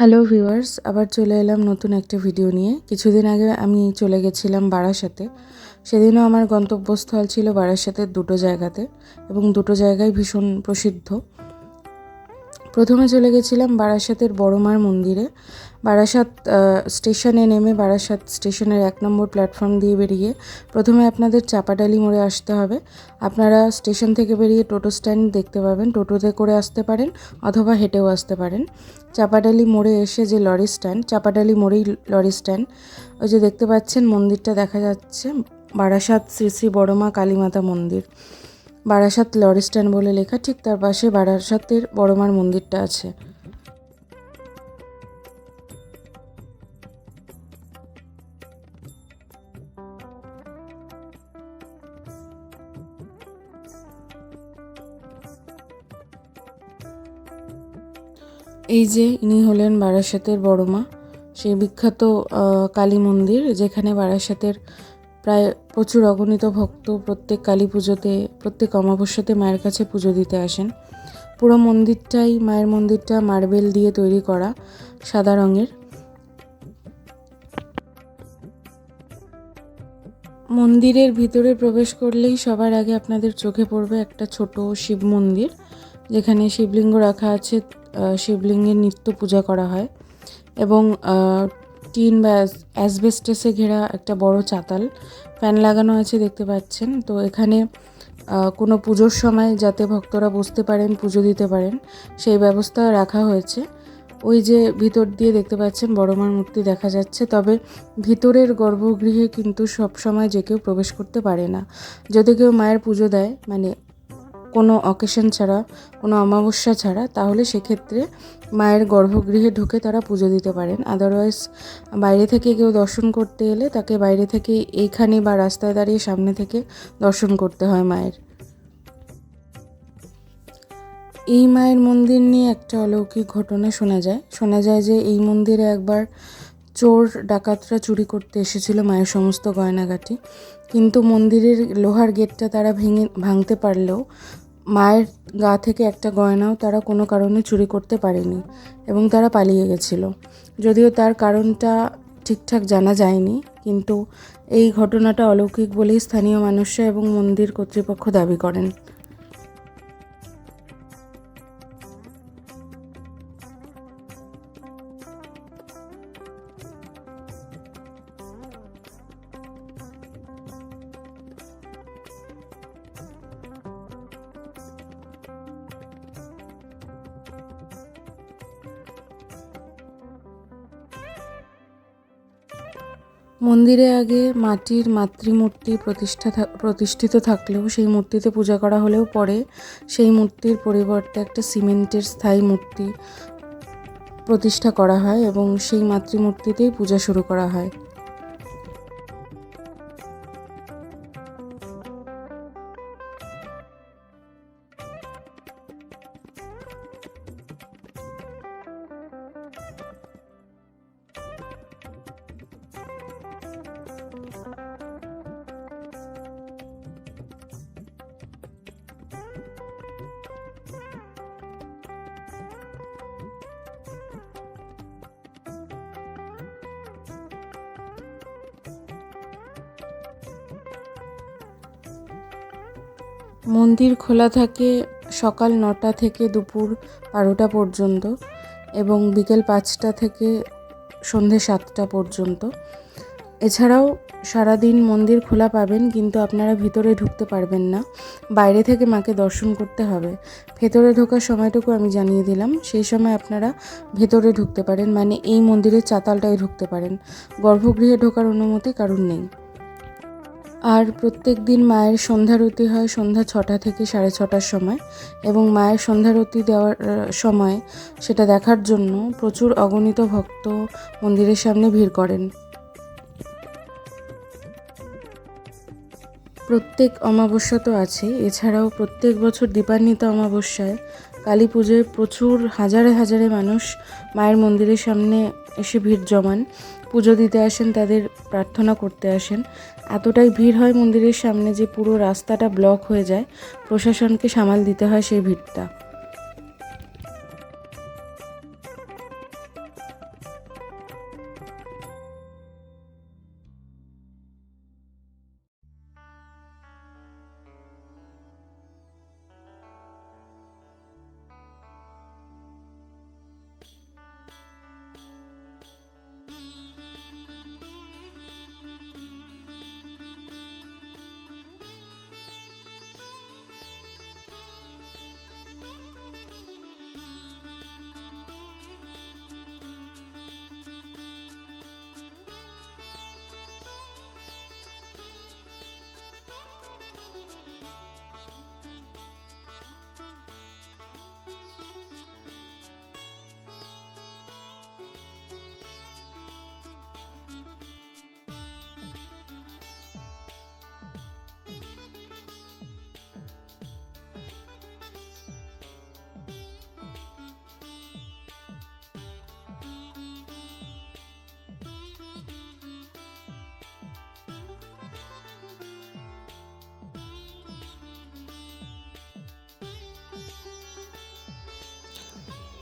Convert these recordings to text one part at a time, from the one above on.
Hello viewers, আবার চলে এলাম নতুন একটা ভিডিও নিয়ে। কিছুদিন আগে আমি চলে গেছিলাম বারাসাতে। সেদিনও আমার গন্তব্যস্থল ছিল বারাসাতের দুটো জায়গাতে এবং দুটো জায়গায় ভীষণ প্রসিদ্ধ। প্রথমে চলে গেছিলাম বারাসাতের বড়মার মন্দিরে। বারাসাত স্টেশনে নেমে বারাসাত স্টেশনের এক নম্বর প্ল্যাটফর্ম দিয়ে বেরিয়ে প্রথমে আপনাদের চাপাডালি মোড়ে আসতে হবে। আপনারা স্টেশন থেকে বেরিয়ে টোটো স্ট্যান্ড দেখতে পাবেন। টোটোতে করে আসতে পারেন অথবা হেঁটেও আসতে পারেন। চাপাডালি মোড়ে এসে যে লরি স্ট্যান্ড, চাপাডালি মোড়েই লরি স্ট্যান্ড, ওই যে দেখতে পাচ্ছেন মন্দিরটা দেখা যাচ্ছে। বারাসাত শ্রী শ্রী বড়মা কালীমাতা মন্দির। বারাসাত লরি স্ট্যান্ড বলে লেখা ঠিক তার পাশে বারাসাতের বড়মার মন্দিরটা আছে। এই যে ইনি হলেন বারাসাতের বড় মা সেই বিখ্যাত কালী মন্দির, যেখানে বারাসাতের প্রায় প্রচুর অগণিত ভক্ত প্রত্যেক কালী পুজোতে, প্রত্যেক অমাবস্যাতে মায়ের কাছে পুজো দিতে আসেন। পুরো মন্দিরটাই মায়ের মন্দিরটা মার্বেল দিয়ে তৈরি করা, সাদা রঙের। মন্দিরের ভিতরে প্রবেশ করলেই সবার আগে আপনাদের চোখে পড়বে একটা ছোট শিব মন্দির, যেখানে শিবলিঙ্গ রাখা আছে শিবলিঙ্গের নিত্য পূজা করা হয়। এবং টিন বা অ্যাসবেস্টাসে ঘেরা একটা বড় চাতাল। ফ্যান লাগানো আছে, দেখতে পাচ্ছেন। তো এখানে কোনো পুজোর সময় যাতে ভক্তরা বসতে পারেন, পুজো দিতে পারেন, সেই ব্যবস্থা রাখা হয়েছে। ওই যে ভিতর দিয়ে দেখতে পাচ্ছেন বড়মার মূর্তি দেখা যাচ্ছে। তবে ভিতরের গর্ভগৃহে কিন্তু সব সময় যে কেউ প্রবেশ করতে পারে না। যদি কেউ মায়ের পুজো দেয় মানে কোনো অকেশন ছাড়া, কোনো অমাবস্যা ছাড়া, তাহলে সেক্ষেত্রে মায়ের গর্ভগৃহে ঢুকে তারা পুজো দিতে পারেন। আদারওয়াইজ বাইরে থেকে কেউ দর্শন করতে এলে তাকে বাইরে থেকে এইখানে বা রাস্তায় দাঁড়িয়ে সামনে থেকে দর্শন করতে হয় মায়ের। এই মায়ের মন্দির নিয়ে একটা অলৌকিক ঘটনা শোনা যায়। শোনা যায় যে এই মন্দিরে একবার চোর ডাকাতরা চুরি করতে এসেছিল মায়ের সমস্ত গয়নাগাটি। কিন্তু মন্দিরের লোহার গেটটা তারা ভেঙে, ভাঙতে পারলেও মায়ের গা থেকে একটা গয়নাও তারা কোনো কারণে চুরি করতে পারেনি এবং তারা পালিয়ে গেছিল। যদিও তার কারণটা ঠিকঠাক জানা যায়নি, কিন্তু এই ঘটনাটা অলৌকিক বলেই স্থানীয় মানুষরা এবং মন্দির কর্তৃপক্ষ দাবি করেন। মন্দিরে আগে মাটির মাতৃমূর্তি প্রতিষ্ঠা প্রতিষ্ঠিত থাকলেও সেই মূর্তিতে পূজা করা হলেও পরে সেই মূর্তির পরিবর্তে একটা সিমেন্টের স্থায়ী মূর্তি প্রতিষ্ঠা করা হয় এবং সেই মাতৃমূর্তিতেই পূজা শুরু করা হয়। মন্দির খোলা থাকে সকাল নটা থেকে দুপুর বারোটা পর্যন্ত এবং বিকেল পাঁচটা থেকে সন্ধে সাতটা পর্যন্ত। এছাড়াও সারাদিন মন্দির খোলা পাবেন কিন্তু আপনারা ভিতরে ঢুকতে পারবেন না। বাইরে থেকে মাকে দর্শন করতে হবে। ভেতরে ঢোকার সময়টুকু আমি জানিয়ে দিলাম। সেই সময় আপনারা ভেতরে ঢুকতে পারেন মানে এই মন্দিরের চাতালটায় ঢুকতে পারেন। গর্ভগৃহে ঢোকার অনুমতি কারণ নেই। আর প্রত্যেক দিন মায়ের সন্ধ্যারতি হয় সন্ধ্যা ছটা থেকে সাড়ে ছটার সময় এবং মায়ের সন্ধ্যারতি দেওয়ার সময় সেটা দেখার জন্য প্রচুর অগণিত ভক্ত মন্দিরের সামনে ভিড় করেন। প্রত্যেক অমাবস্যা তো আছে, এছাড়াও প্রত্যেক বছর দীপান্বিত অমাবস্যায় কালী পুজোয় প্রচুর হাজারে হাজারে মানুষ মায়ের মন্দিরের সামনে এসে ভিড় জমান। পুজো দিতে আসেন, তাদের প্রার্থনা করতে আসেন। এতটাই ভিড় হয় মন্দিরের সামনে যে পুরো রাস্তাটা ব্লক হয়ে যায়, প্রশাসনকে সামাল দিতে হয় সেই ভিড়টা।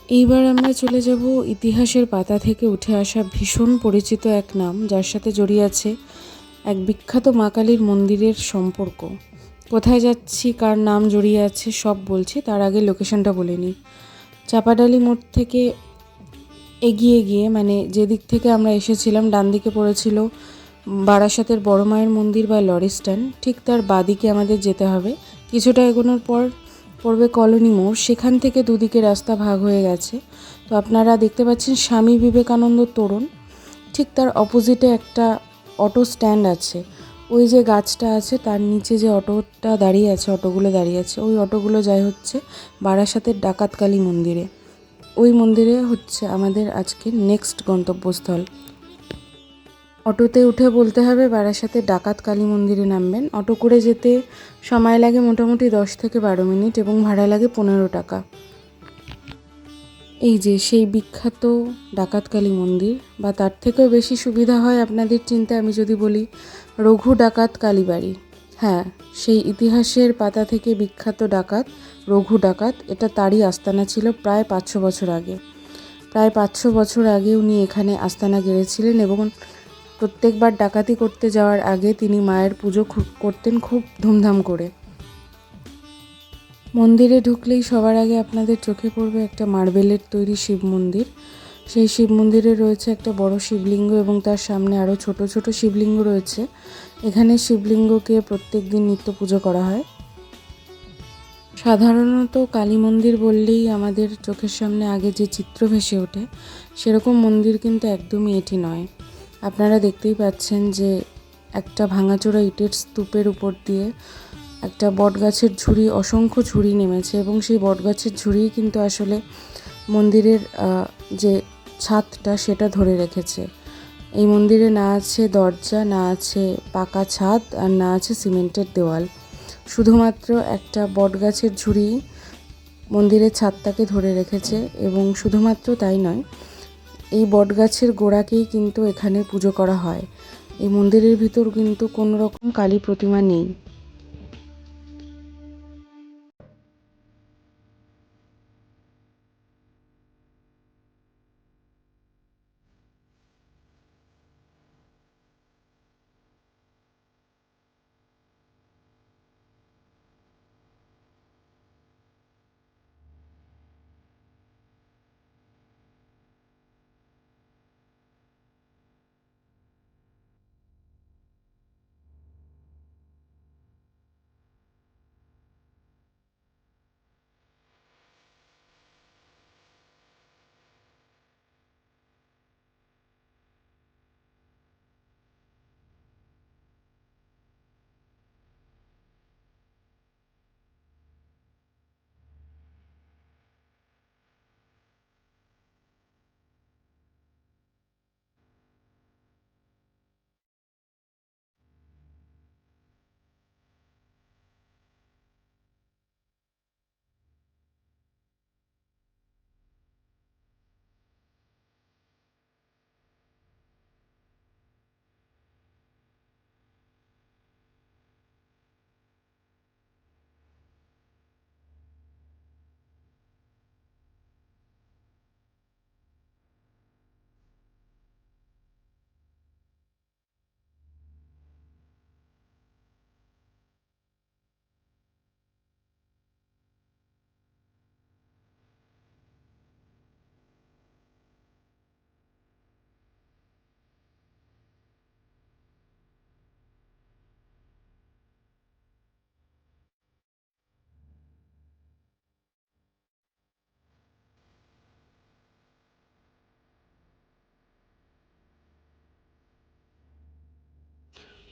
এইবার আমরা চলে যাব ইতিহাসের পাতা থেকে উঠে আসা ভীষণ পরিচিত এক নাম, যার সাথে জড়িয়ে আছে এক বিখ্যাত মা কালীর মন্দিরের সম্পর্ক। কোথায় যাচ্ছি, কার নাম জড়িয়ে আছে, সব বলছি, তার আগে লোকেশনটা বলে নিই। চাপাডালি মোড় থেকে এগিয়ে গিয়ে মানে যেদিক থেকে আমরা এসেছিলাম, ডান দিকে পড়েছিল বারাসাতের বড় মায়ের মন্দির বা লরি স্ট্যান্ড ঠিক তার বাদিকে আমাদের যেতে হবে। কিছুটা এগোনোর পর পড়বে কলোনি মোড়। সেখান থেকে দুদিকে রাস্তা ভাগ হয়ে গেছে। তো আপনারা দেখতে পাচ্ছেন স্বামী বিবেকানন্দ তোরণ। ঠিক তার অপোজিটে একটা অটো স্ট্যান্ড আছে। ওই যে গাছটা আছে, তার নিচে যে অটোটা দাঁড়িয়ে আছে অটোগুলো দাঁড়িয়ে আছে, ওই অটোগুলো যায় হচ্ছে বারাসাতের ডাকাতকালী মন্দিরে। ওই মন্দিরে হচ্ছে আমাদের আজকের নেক্সট গন্তব্যস্থল। অটোতে উঠে বলতে হবে বারাসাতে ডাকাত কালী মন্দিরে নামবেন। অটো করে যেতে সময় লাগে মোটামুটি দশ থেকে বারো মিনিট এবং ভাড়া লাগে পনেরো টাকা। এই যে সেই বিখ্যাত ডাকাত কালী মন্দির, বা তার থেকেও বেশি সুবিধা হয় আপনাদের চিন্তা, আমি যদি বলি রঘু ডাকাত কালীবাড়ি হ্যাঁ সেই ইতিহাসের পাতা থেকে বিখ্যাত ডাকাত রঘু ডাকাত, এটা তারই আস্তানা ছিল প্রায় পাঁচশো বছর আগে। প্রায় পাঁচশো বছর আগে উনি এখানে আস্তানা গেড়েছিলেন এবং প্রত্যেকবার ডাকাতি করতে যাওয়ার আগে তিনি মায়ের পুজো করতেন খুব ধুমধাম করে। মন্দিরে ঢুকলেই সবার আগে আপনাদের চোখে পড়বে একটা মার্বেলের তৈরি শিব মন্দির। সেই শিব মন্দিরে রয়েছে একটা বড় শিবলিঙ্গ এবং তার সামনে আরও ছোট ছোট শিবলিঙ্গ রয়েছে। এখানে শিবলিঙ্গকে প্রত্যেক দিন নিত্য পুজো করা হয়। সাধারণত কালী মন্দির বললেই আমাদের চোখের সামনে আগে যে চিত্র ভেসে ওঠে, সেরকম মন্দির কিন্তু একদমই এটি নয়। আপনারা দেখতেই পাচ্ছেন যে একটা ভাঙাচোরা ইটের স্তূপের উপর দিয়ে একটা বটগাছের ঝুড়ি, অসংখ্য ঝুড়ি নেমেছে এবং সেই বটগাছের ঝুড়ি কিন্তু আসলে মন্দিরের যে ছাদটা সেটা ধরে রেখেছে। এই মন্দিরে না আছে দরজা, না আছে পাকা ছাদ আর না আছে সিমেন্টের দেওয়াল। শুধুমাত্র একটা বটগাছের ঝুড়ি মন্দিরের ছাদটাকে ধরে রেখেছে এবং শুধুমাত্র তাই নয় এই বটগাছের গোড়াকেই কিন্তু এখানে পুজো করা হয়। এই মন্দিরের ভিতর কিন্তু কোনো রকম কালী প্রতিমা নেই।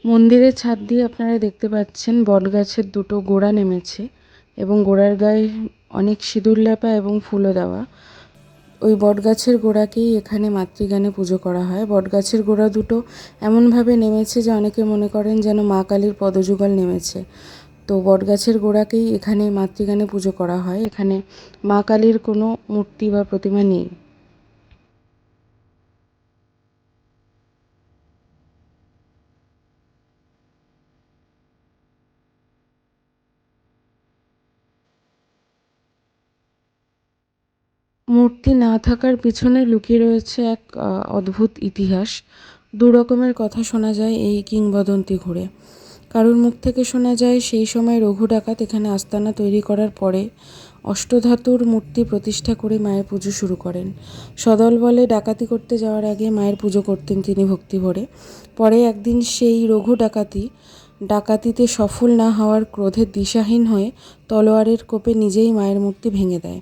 মন্দিরের ছাদ দিয়ে আপনারা দেখতে পাচ্ছেন বটগাছের দুটো গোড়া নেমেছে এবং গোড়ার গায়ে অনেক সিঁদুর লেপা এবং ফুলও দেওয়া। ওই বটগাছের গোড়াকেই এখানে মাতৃগানে পুজো করা হয়। বটগাছের গোড়া দুটো এমনভাবে নেমেছে যে অনেকে মনে করেন যেন মা কালীর পদযুগল নেমেছে। তো বটগাছের গোড়াকেই এখানে মাতৃগানে পুজো করা হয়। এখানে মা কালীর কোনো মূর্তি বা প্রতিমা নেই। মূর্তি না থাকার পিছনে লুকিয়ে রয়েছে এক অদ্ভুত ইতিহাস। দু রকমের কথা শোনা যায় এই কিংবদন্তি ঘুরে কারোর মুখ থেকে শোনা যায় সেই সময় রঘু ডাকাত এখানে আস্তানা তৈরি করার পরে অষ্টধাতুর মূর্তি প্রতিষ্ঠা করে মায়ের পুজো শুরু করেন। সদল বলে ডাকাতি করতে যাওয়ার আগে মায়ের পুজো করতেন তিনি ভক্তি ভরে পরে একদিন সেই রঘু ডাকাতি ডাকাতিতে সফল না হওয়ার ক্রোধে দিশাহীন হয়ে তলোয়ারের কোপে নিজেই মায়ের মূর্তি ভেঙে দেয়।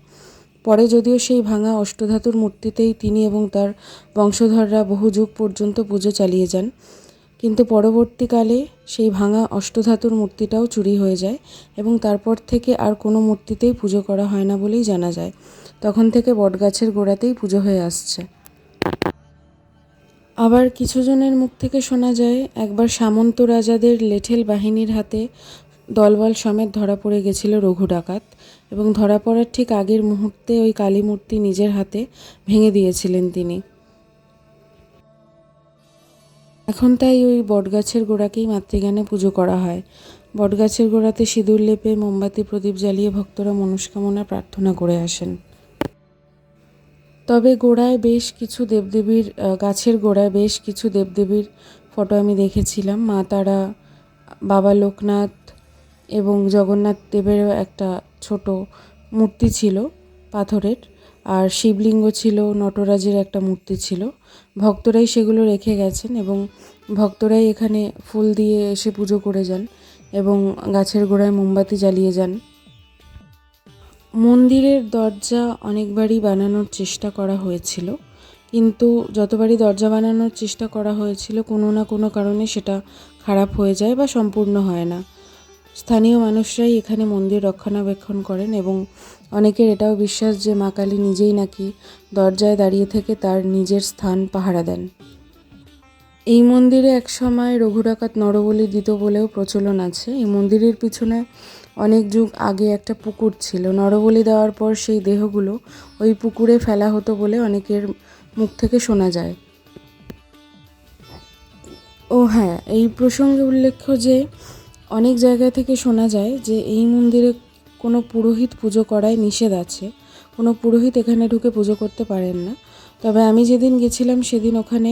পরে যদিও সেই ভাঙা অষ্টধাতুর মূর্তিতেই তিনি এবং তার বংশধররা বহু যুগ পর্যন্ত পুজো চালিয়ে যান। কিন্তু পরবর্তীকালে সেই ভাঙা অষ্টধাতুর মূর্তিটাও চুরি হয়ে যায় এবং তারপর থেকে আর কোনো মূর্তিতেই পুজো করা হয় না বলেই জানা যায়। তখন থেকে বটগাছের গোড়াতেই পুজো হয়ে আসছে। আবার কিছুজনের মুখ থেকে শোনা যায়, একবার সামন্ত রাজাদের লেঠেল বাহিনীর হাতে দলবল সমেত ধরা পড়ে গেছিল রঘু ডাকাত। এবং ধরা পড়ার ঠিক আগের মুহূর্তে ওই কালী মূর্তি নিজের হাতে ভেঙে দিয়েছিলেন তিনি। এখন তাই ওই বটগাছের গোড়াকেই মাতৃজ্ঞানে পুজো করা হয়। বটগাছের গোড়াতে সিঁদুর লেপে মোমবাতি, প্রদীপ জ্বালিয়ে ভক্তরা মনস্কামনা প্রার্থনা করে আসেন। তবে গোড়ায় বেশ কিছু দেবদেবীর গাছের গোড়ায় বেশ কিছু দেবদেবীর ফটো আমি দেখেছিলাম। মা তারা, বাবা লোকনাথ এবং জগন্নাথ দেবেরও একটা ছোট মূর্তি ছিল পাথরের, আর শিবলিঙ্গ ছিল, নটরাজের একটা মূর্তি ছিল। ভক্তরাই সেগুলো রেখে গেছেন এবং ভক্তরাই এখানে ফুল দিয়ে এসে পুজো করে যান এবং গাছের গোড়ায় মোমবাতি জ্বালিয়ে যান। মন্দিরের দরজা অনেকবারই বানানোর চেষ্টা করা হয়েছিল, কিন্তু যতবারই দরজা বানানোর চেষ্টা করা হয়েছিল, কোনো না কোনো কারণে সেটা খারাপ হয়ে যায় বা সম্পূর্ণ হয় না। স্থানীয় মানুষরাই এখানে মন্দির রক্ষণাবেক্ষণ করেন এবং অনেকের এটাও বিশ্বাস যে মা কালী নিজেই নাকি দরজায় দাঁড়িয়ে থেকে তার নিজের স্থান পাহারা দেন। এই মন্দিরে একসময় রঘু ডাকাত নরবলি দিত বলেও প্রচলন আছে। এই মন্দিরের পিছনে অনেক যুগ আগে একটা পুকুর ছিল। নরবলি দেওয়ার পর সেই দেহগুলো ওই পুকুরে ফেলা হতো বলে অনেকের মুখ থেকে শোনা যায়। ও হ্যাঁ এই প্রসঙ্গে উল্লেখ্য যে অনেক জায়গা থেকে শোনা যায় যে এই মন্দিরে কোনো পুরোহিত পুজো করায় নিষেধ আছে। কোনো পুরোহিত এখানে ঢুকে পুজো করতে পারেন না। তবে আমি যেদিন গেছিলাম সেদিন ওখানে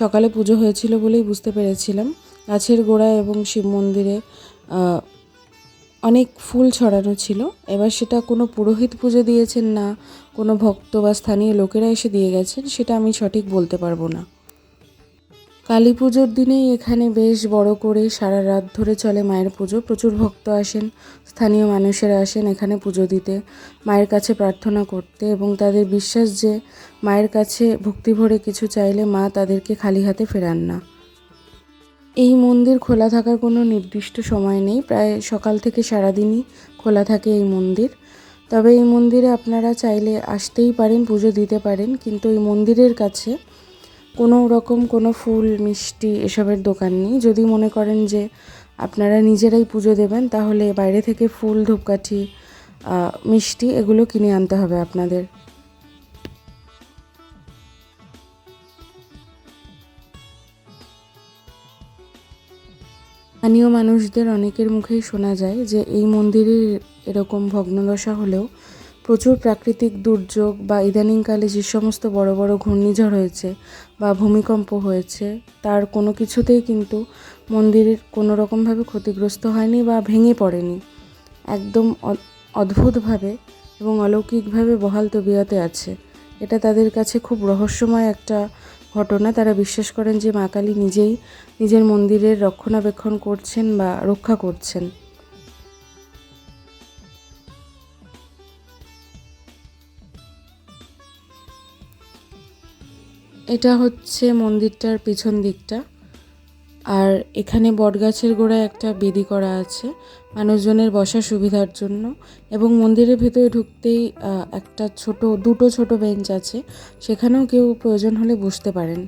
সকালে পুজো হয়েছিল বলেই বুঝতে পেরেছিলাম। গাছের গোড়ায় এবং শিব মন্দিরে অনেক ফুল ছড়ানো ছিল। এবার সেটা কোনো পুরোহিত পুজো দিয়েছেন না, কোনো ভক্ত বা স্থানীয় লোকেরা এসে দিয়ে গেছেন, সেটা আমি সঠিক বলতে পারব না। কালী পুজোর দিনেই এখানে বেশ বড় করে সারা রাত ধরে চলে মায়ের পুজো। প্রচুর ভক্ত আসেন, স্থানীয় মানুষেরা আসেন এখানে পুজো দিতে, মায়ের কাছে প্রার্থনা করতে এবং তাদের বিশ্বাস যে মায়ের কাছে ভক্তি ভরে কিছু চাইলে মা তাদেরকে খালি হাতে ফেরান না। এই মন্দির খোলা থাকার কোনো নির্দিষ্ট সময় নেই, প্রায় সকাল থেকে সারাদিনই খোলা থাকে এই মন্দির। তবে এই মন্দিরে আপনারা চাইলে আসতেই পারেন, পুজো দিতে পারেন, কিন্তু এই মন্দিরের কাছে কোনো রকম কোনো ফুল, মিষ্টি এসবের দোকান নেই। যদি মনে করেন যে আপনারা নিজেরাই পুজো দেবেন, তাহলে বাইরে থেকে ফুল, ধূপকাঠি মিষ্টি এগুলো কিনে আনতে হবে আপনাদের। স্থানীয় মানুষদের অনেকের মুখেই শোনা যায় যে এই মন্দিরের এরকম ভগ্নদশা হলেও প্রচুর প্রাকৃতিক দুর্যোগ বা ইদানিংকালে যে সমস্ত বড় বড় ঘূর্ণিঝড় হয়েছে বা ভূমিকম্প হয়েছে, তার কোনো কিছুতেই কিন্তু মন্দিরের কোনো রকমভাবে ক্ষতিগ্রস্ত হয়নি বা ভেঙে পড়েনি। একদম অদ্ভুতভাবে এবং অলৌকিকভাবে বহাল তবিয়াতে আছে। এটা তাদের কাছে খুব রহস্যময় একটা ঘটনা। তারা বিশ্বাস করেন যে মা কালী নিজেই নিজের মন্দিরের রক্ষণাবেক্ষণ করছেন বা রক্ষা করছেন। এটা হচ্ছে মন্দিরটার পিছন দিকটা। আর এখানে বটগাছের গোড়ায় একটা বেদি করা আছে মানুষজনের বসার সুবিধার জন্য। এবং মন্দিরের ভেতরে ঢুকতেই একটা ছোট, দুটো ছোট বেঞ্চ আছে। সেখানেও কেউ প্রয়োজন হলে বসতে পারেন।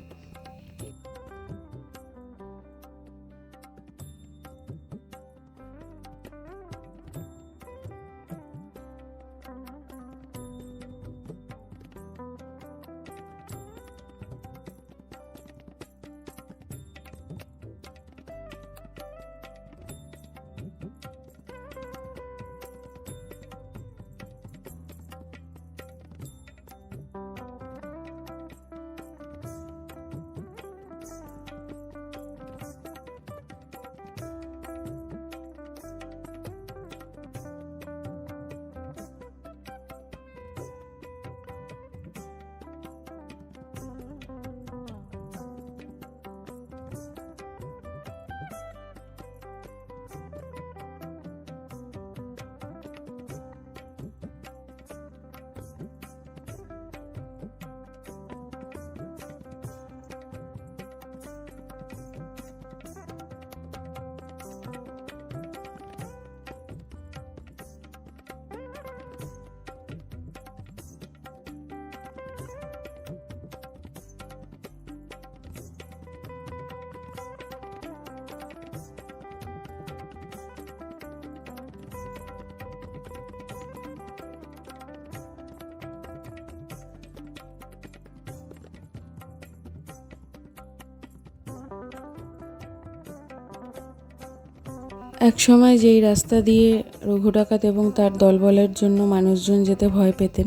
এক সময় যেই রাস্তা দিয়ে রঘু ডাকাত এবং তার দলবলের জন্য মানুষজন যেতে ভয় পেতেন,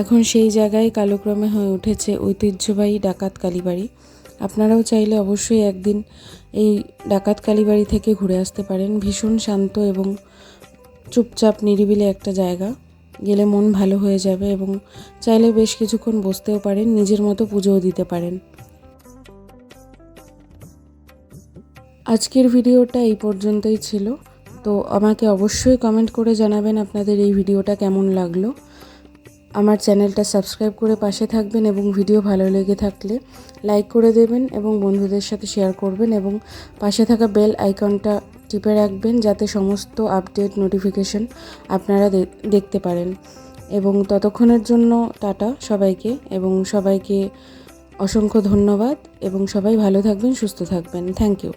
এখন সেই জায়গায় কালক্রমে হয়ে উঠেছে ঐতিহ্যবাহী ডাকাত কালীবাড়ি। আপনারাও চাইলে অবশ্যই একদিন এই ডাকাত কালীবাড়ি থেকে ঘুরে আসতে পারেন। ভীষণ শান্ত এবং চুপচাপ নিরিবিলি একটা জায়গা। গেলে মন ভালো হয়ে যাবে এবং চাইলে বেশ কিছুক্ষণ বসতেও পারেন, নিজের মতো পুজোও দিতে পারেন। আজকের ভিডিওটা এই পর্যন্তই ছিল। তো আমাকে অবশ্যই কমেন্ট করে জানাবেন আপনাদের এই ভিডিওটা কেমন লাগল। আমার চ্যানেলটা সাবস্ক্রাইব করে পাশে থাকবেন এবং ভিডিও ভালো লেগে থাকলে লাইক করে দেবেন এবং বন্ধুদের সাথে শেয়ার করবেন এবং পাশে থাকা বেল আইকনটা টিপে রাখবেন যাতে সমস্ত আপডেট নোটিফিকেশন আপনারা দেখতে পারেন। এবং ততক্ষণের জন্য টাটা সবাইকে এবং সবাইকে অসংখ্য ধন্যবাদ এবং সবাই ভালো থাকবেন, সুস্থ থাকবেন। Thank you